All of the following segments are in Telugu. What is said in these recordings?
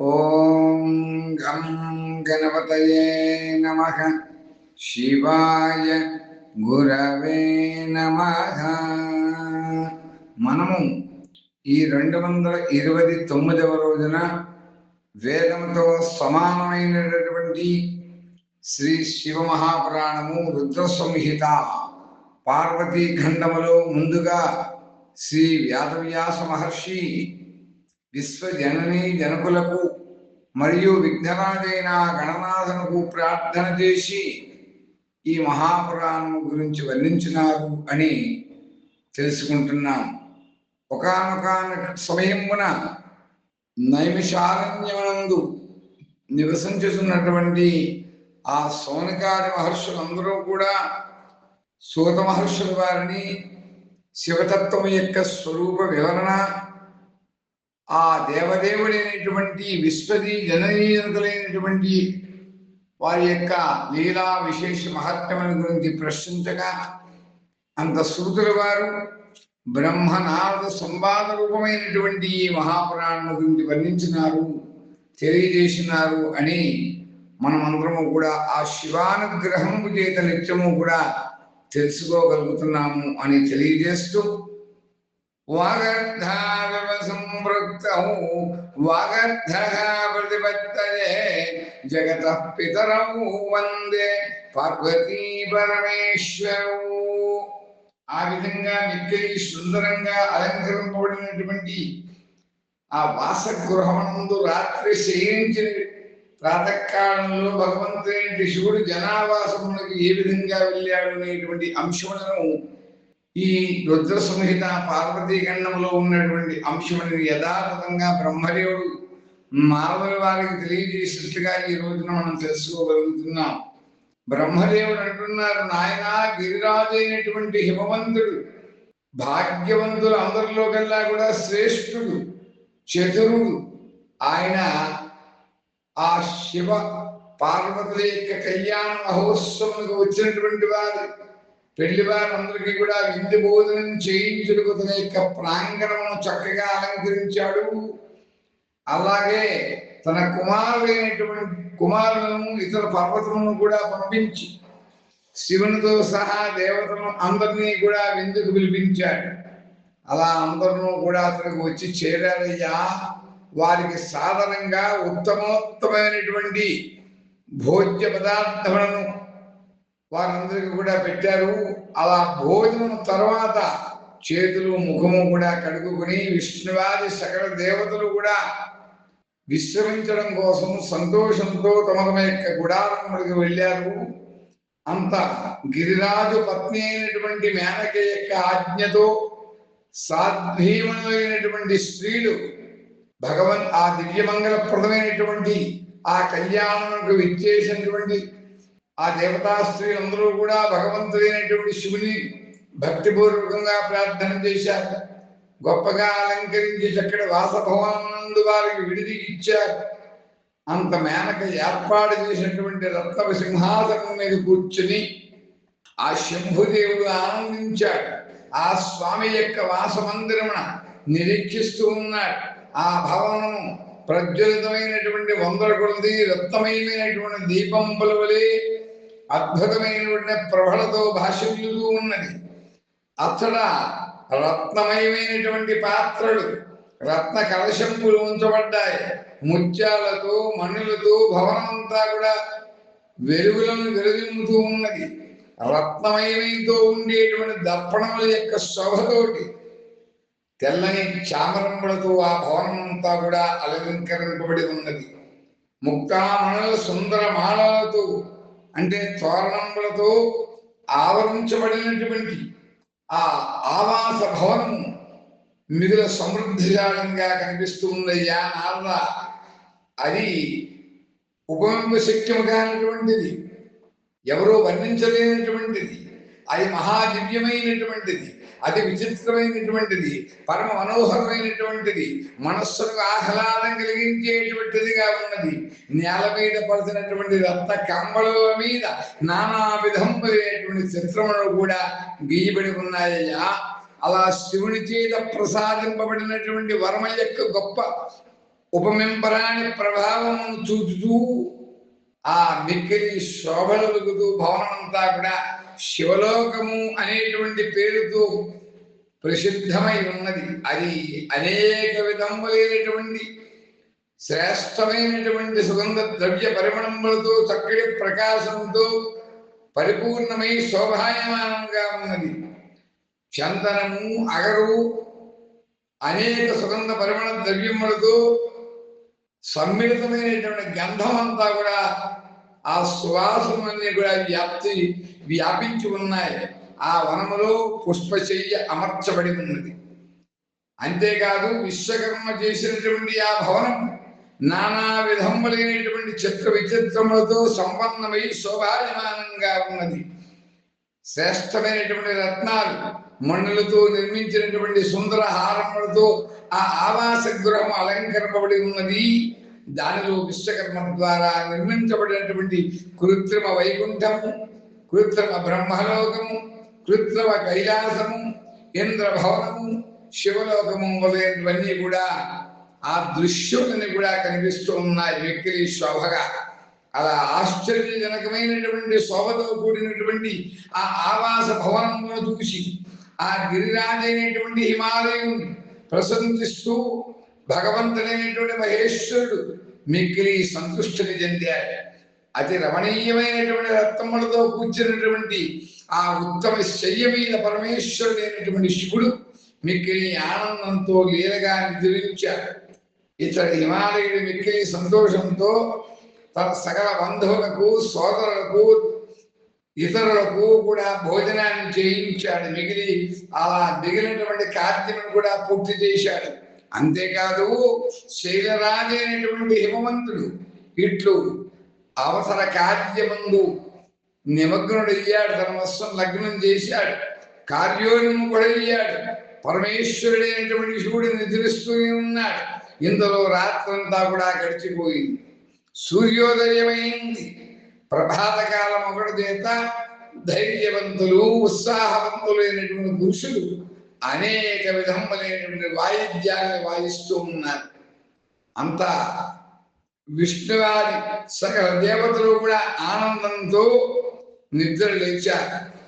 ఓం గం గణపతయే నమ. శివాయ గురవే నమ. మనము ఈ రెండు వందల ఇరవై తొమ్మిదవ రోజున వేదంతో సమానమైనటువంటి శ్రీ శివ మహాపురాణము రుద్ర సంహిత పార్వతీ ఖండములో ముందుగా శ్రీ వ్యాసవ్యాస మహర్షి విశ్వజనని జనకులకు మరియు విఘ్నరాజైన గణనాథనుకు ప్రార్థన చేసి ఈ మహాపురాణం గురించి వర్ణించినారు అని తెలుసుకుంటున్నాం. ఒకనొక సమయమున నైమిషారణ్యమునందు నివసించుతున్నటువంటి ఆ సోనకారి మహర్షులందరూ కూడా సూత మహర్షుల వారిని శివతత్వం యొక్క స్వరూప వివరణ ఆ దేవదేవుడైనటువంటి విశ్వది జననీయులైనటువంటి వారి యొక్క లీలా విశేష మహత్యముల గురించి ప్రశ్నించగా అంత శృతుల వారు బ్రహ్మనారద సంవాద రూపమైనటువంటి ఈ మహాపురాణం గురించి వర్ణించినారు తెలియజేసినారు అని మనమందరము కూడా ఆ శివానుగ్రహము చేత నిత్యము కూడా తెలుసుకోగలుగుతున్నాము అని తెలియజేస్తూ వాగర్ధా వాగర్ధః ప్రతిపత్తయే జగత పితరౌ వందే పార్వతీ పరమేశ్వరు. ఆ విధంగా మిక్కిలి సుందరంగా అలంకరింపబడినటువంటి ఆ వాసగృహమునందు రాత్రి శయించిన ప్రాతకాలంలో భగవంతుని శివుడు జనావాసములకు ఏ విధంగా వెళ్ళాడు అనేటువంటి అంశములను ఈ రుద్ర సంహిత పార్వతీ గండంలో ఉన్నటువంటి అంశముని యథాతథంగా బ్రహ్మదేవుడు మానవుల వారికి తెలియజేసినట్లుగా ఈ రోజున మనం తెలుసుకోగలుగుతున్నాం. బ్రహ్మదేవుడు అంటున్నారు నాయన గిరిరాజు అయినటువంటి హిమవంతుడు భాగ్యవంతులు అందరిలో కల్లా కూడా శ్రేష్ఠుడు చతురుడు. ఆయన ఆ శివ పార్వతుల యొక్క కళ్యాణ మహోత్సవంకు వచ్చినటువంటి వారు పెళ్ళి వారందరికీ కూడా విందు భోజనం చేయించుటకు తన యొక్క ప్రాంగణమును చక్కగా అలంకరించాడు. అలాగే తన కుమారుడైనటువంటి కుమారులను ఇతర పర్వతములను కూడా పంపించి శివునితో సహా దేవతలను అందరినీ కూడా విందుకు పిలిపించాడు. అలా అందరూ కూడా అతనికి వచ్చి చేరారయ్యా వారికి సాధారణంగా ఉత్తమోత్తమైనటువంటి భోజ్య పదార్థములను వారందరికీ కూడా పెట్టారు. అలా భోజనం తర్వాత చేతులు ముఖము కూడా కడుగుకుని విష్ణువాది సకల దేవతలు కూడా విశ్రమించడం కోసం సంతోషంతో తమ తమ యొక్క గుడారములకు వెళ్ళారు. అంత గిరిరాజు పత్ని అయినటువంటి మేనక యొక్క ఆజ్ఞతో సాధీమైనటువంటి స్త్రీలు భగవన్ ఆ దివ్యమంగళప్రదమైనటువంటి ఆ కళ్యాణంకు విచ్చేసినటువంటి ఆ దేవతా స్త్రీలందరూ కూడా భగవంతుడైనటువంటి శివుని భక్తిపూర్వకంగా ప్రార్థన చేశారు. గొప్పగా అలంకరించి చక్కటి వాసభవనందు వారికి విడిది ఇచ్చారు. అంత మేనక ఏర్పాటు చేసినటువంటి రత్న సింహాసనం మీద కూర్చుని ఆ శంభుదేవుడు ఆనందించాడు. ఆ స్వామి యొక్క వాసమందిరమున నిరీక్షిస్తూ ఉన్నాడు. ఆ భవనం ప్రజ్వలితమైనటువంటి వందల కొలది రక్తమయమైనటువంటి దీపంబుల వలె అద్భుతమైనటువంటి ప్రభలతో భాషిల్లుతూ ఉన్నది. అతడ రత్నమయమైనటువంటి పాత్రలు రత్న కలశంపులు ఉంచబడ్డాయి. ముత్యాలతో మణులతో భవనమంతా కూడా వెలుగులను వెలుగుతూ ఉన్నది. రత్నమయమైతో ఉండేటువంటి దర్పణముల యొక్క శోభతోటి తెల్లని చామరంబులతో ఆ భవనమంతా కూడా అలంకరింపబడి ఉన్నది. ముక్తామణుల సుందర మాలలతో అంటే తోరణములతో ఆవరించబడినటువంటి ఆ ఆవాస భవనము మిగుల సమృద్ధిజాలంగా కనిపిస్తూ ఉందయ్యా నారద. అది ఉపమింప శక్యము కానటువంటిది ఎవరో వర్ణించలేనటువంటిది. అది మహాదివ్యమైనటువంటిది. అతి విచిత్రమైనటువంటిది పరమ మనోహరమైనటువంటిది మనస్సుకు ఆహ్లాదం కలిగించేటువంటిదిగా ఉన్నది. నేల మీద పడిచినటువంటి రక్త కమ్మల మీద నానా విధములైనటువంటి చిత్రములు కూడా గీయబడి ఉన్నాయ్యా. అలా శివుని చేత ప్రసాదింపబడినటువంటి వర్మ యొక్క గొప్ప ఉపమింపరాని ప్రభావమును చూచుతూ ఆ మిక్కిలి శోభలుగుతూ భవనమంతా కూడా శివలోకము అనేటువంటి పేరుతో ప్రసిద్ధమై ఉన్నది. అది అనేక విధములైనటువంటి శ్రేష్టమైనటువంటి సుగంధ ద్రవ్య పరిమళములతో చక్కటి ప్రకాశంతో పరిపూర్ణమై శోభాయమానంగా ఉన్నది. చందనము అగరు అనేక సుగంధ పరిమళ ద్రవ్యములతో సమ్మిళితమైనటువంటి గంధం అంతా కూడా ఆ సువాసనలన్నీ కూడా వ్యాప్తి వ్యాపించి ఉన్నాయి. ఆ వనములో పుష్పశయ్య అమర్చబడి ఉన్నది. అంతేకాదు విశ్వకర్మ చేసినటువంటి ఆ భవనం నానా విధములైనటువంటి చిత్ర విచిత్రములతో సంపన్నమై శోభాయమానంగా ఉన్నది. శ్రేష్టమైనటువంటి రత్నాలు మన్నులతో నిర్మించినటువంటి సుందర హారములతో ఆ ఆవాస గృహం అలంకరింపబడి ఉన్నది. దానిలో విశ్వకర్మ ద్వారా నిర్మించబడినటువంటి కృత్రిమ వైకుంఠము కృత్రిమ బ్రహ్మలోకము కృత్రిమ కైలాసము ఇంద్ర భవనము శివలోకము మొదలైనవన్నీ కూడా ఆ దృశ్యులని కూడా కనిపిస్తూ ఉన్నాయి. వ్యక్తి శోభగా. అలా ఆశ్చర్యజనకమైనటువంటి శోభతో కూడినటువంటి ఆ ఆవాస భవనంలో చూసి ఆ గిరిరాజైనటువంటి హిమాలయం ప్రశంసిస్తూ భగవంతుడైనటువంటి మహేశ్వరుడు మిక్కిలి సంతుష్టిని చెందాడు. అతి రమణీయమైనటువంటి రత్నములతో కూర్చున్నటువంటి ఆ ఉత్తమ శయ్య మీద పరమేశ్వరుడైనటువంటి శివుడు మిక్కిలి ఆనందంతో లీలగా నిద్రించాడు. ఇతడు హిమాలయుడు మిక్కిలి సంతోషంతో తన సకల బంధువులకు సోదరులకు ఇతరులకు కూడా భోజనాన్ని చేయించాడు. మిగిలి అలా మిగిలినటువంటి కార్యను కూడా పూర్తి చేశాడు. అంతేకాదు శైలరాజైనటువంటి హిమవంతుడు ఇట్లు అవసర కార్యమందు నిమగ్నుడయ్యాడు తన వస్త్రం లగ్నం చేశాడు కార్యోన్ముఖుడయ్యాడు పరమేశ్వరుడైనటువంటి శివుడు నిద్రిస్తూనే ఉన్నాడు. ఇందులో రాత్రంతా కూడా గడిచిపోయింది. సూర్యోదయమైంది. ప్రభాతకాలం ఒకటి చేత ధైర్యవంతులు ఉత్సాహవంతులైనటువంటి పురుషులు అనేక విధములైనటువంటి వాయిద్యాన్ని వాయిస్తూ ఉన్నారు. అంతా విష్ణువారి సకల దేవతలు కూడా ఆనందంతో నిద్ర లేచారు.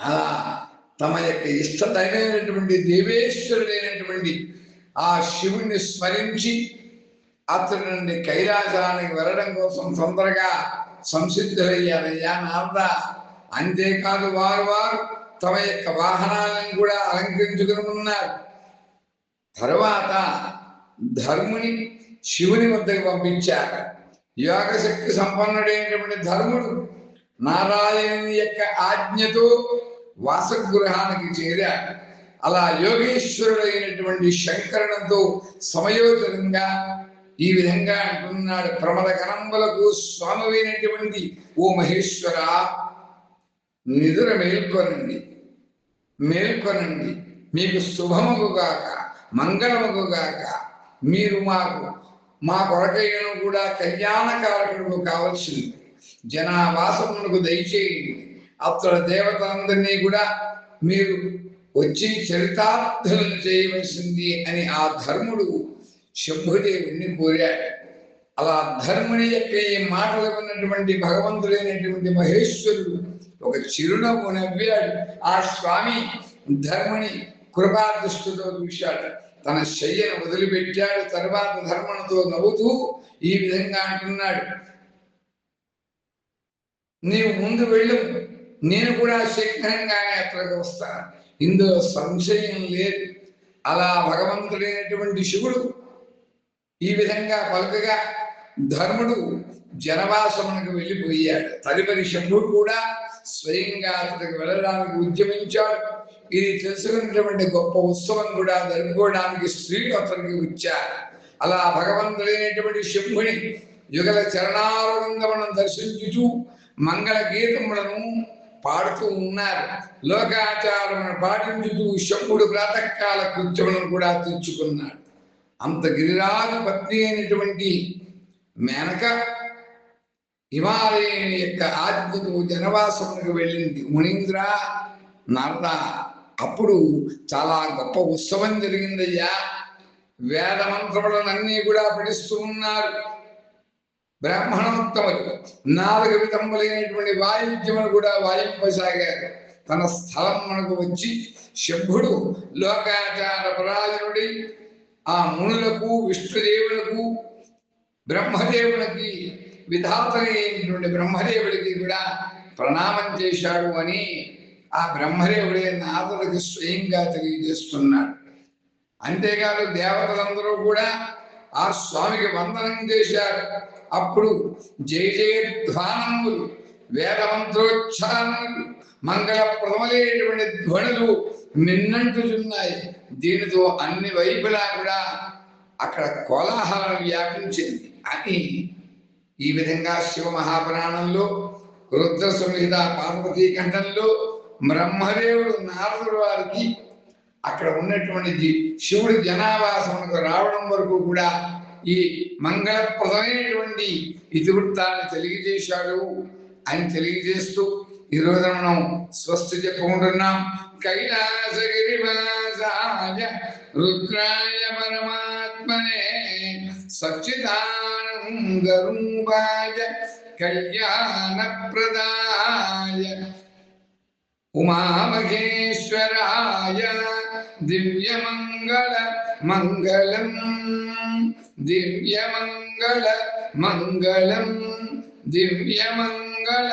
అలా తమ యొక్క ఇష్టదైనటువంటి దేవేశ్వరుడైనటువంటి ఆ శివుణ్ణి స్మరించి అతడి నుండి కైలాసానికి వెళ్ళడం కోసం తొందరగా సంసిద్ధులయ్యారయ్యా నారద. అంతేకాదు వారు వారు తమ యొక్క వాహనాలను కూడా అలంకరించుకుని ఉన్నారు. తర్వాత ధర్ముని శివుని వద్దకు పంపించారు యోగశక్తి సంపన్నుడైనటువంటి ధర్ముడు నారాయణుని యొక్క ఆజ్ఞతో వాసగృహానికి చేరాడు. అలా యోగేశ్వరుడైనటువంటి శంకరునితో సమయోచితంగా ఈ విధంగా అంటున్నాడు. ప్రమద కనంబలకు స్వామి ఓ మహేశ్వర నిద్ర మేల్కొనండి మేల్కొనండి. మీకు శుభముగుగాక మంగళముగుగాక మీరు మాకు మా కొరకైన కూడా కళ్యాణకారకుడు కావాల్సింది. జనావాసమునకు దయచేయండి. అతడు దేవతలందరినీ కూడా మీరు వచ్చి చరితార్థులను చేయవలసింది అని ఆ ధర్ముడు శంభుదేవుణ్ణి కోరాడు. అలా ధర్ముని యొక్క ఈ మాటలు ఉన్నటువంటి భగవంతుడైనటువంటి మహేశ్వరుడు ఒక చిరునవ్వు నవ్వాడు. ఆ స్వామి ధర్ముని కృపాదృష్టితో చూశాడు. తన శయ్యను వదిలిపెట్టాడు తర్వాత ధర్మణతో నవ్వుతూ ఈ విధంగా అంటున్నాడు. నీవు ముందు వెళ్ళు నేను కూడా శీఘ్రంగానే అక్కడికి వస్తాను ఇందులో సంశయం లేదు. అలా భగవంతుడైనటువంటి శివుడు ఈ విధంగా పలుకగా ధర్ముడు జనవాసమునకు వెళ్ళిపోయాడు. తదుపరి శంభుడు కూడా స్వయంగా అతడికి వెళ్ళడానికి ఉద్యమించాడు. ఇది తెలుసుకున్నటువంటి గొప్ప ఉత్సవం కూడా జరుపుకోవడానికి స్త్రీలు అతనికి వచ్చారు. అలా భగవంతుడైనటువంటి శంభుని యుగల చరణారవిందములను దర్శించుచూ మంగళ గీతములను పాడుతూ ఉన్నారు. లోకాచారమును పాటించుతూ శంభుడు ప్రాతకాల కృత్యములను కూడా తెచ్చుకున్నాడు అంత గిరిరాజు పత్ని అయినటువంటి మేనక హిమాలయం యొక్క ఆజ్ఞతో జనవాసములకు వెళ్ళింది. మునీంద్ర నారద అప్పుడు చాలా గొప్ప ఉత్సవం జరిగిందయ్యా. వేద మంత్రములనన్నీ కూడా పఠిస్తూ ఉన్నారు. బ్రాహ్మణోత్తములు నాలుగు విధములైనటువంటి వాయిద్యములు కూడా వాయింపసాగారు. తన స్థలం మనకు వచ్చి శంభుడు లోకాచార పరాయణుడి ఆ మునులకు విష్ణుదేవులకు బ్రహ్మదేవునికి విధాతైనటువంటి బ్రహ్మదేవుడికి కూడా ప్రణామం చేశాడు అని ఆ బ్రహ్మదేవుడే నాదులకి స్వయంగా తెలియజేస్తున్నాడు. అంతేకాదు దేవతలందరూ కూడా ఆ స్వామికి వందనం చేశారు. అప్పుడు జయ జయధ్వానములు మంగళ మంగళప్రదములైనటువంటి ధ్వనులు మిన్నంటుచున్నాయి దీనితో అన్ని వైపులా కూడా అక్కడ కోలాహలం వ్యాపించింది. అని ఈ విధంగా శివ మహాపురాణంలో రుద్ర సంహిత పార్వతీ కంఠంలో బ్రహ్మదేవుడు నారదుడు వారికి అక్కడ ఉన్నటువంటి శివుడి జనావాసములకు రావడం వరకు కూడా ఈ మంగళప్రదమైనటువంటి ఇతివృత్తాన్ని తెలియజేశాడు అని తెలియజేస్తూ ఈ రోజున మనం స్వస్తి చెప్పుకుంటున్నాం. కైలాసగిరివాసాయ రుద్రాయ పరమాత్మనే సచ్చిదానందరూపాయ కళ్యాణప్రదాయ ఉమామహేశ్వరాయ దివ్యమంగళ మంగళం దివ్యమంగళ మంగళం దివ్యమంగళ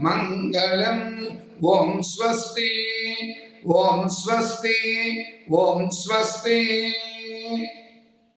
మంగళం ఓం స్వస్తి ఓం స్వస్తి ఓం స్వస్తి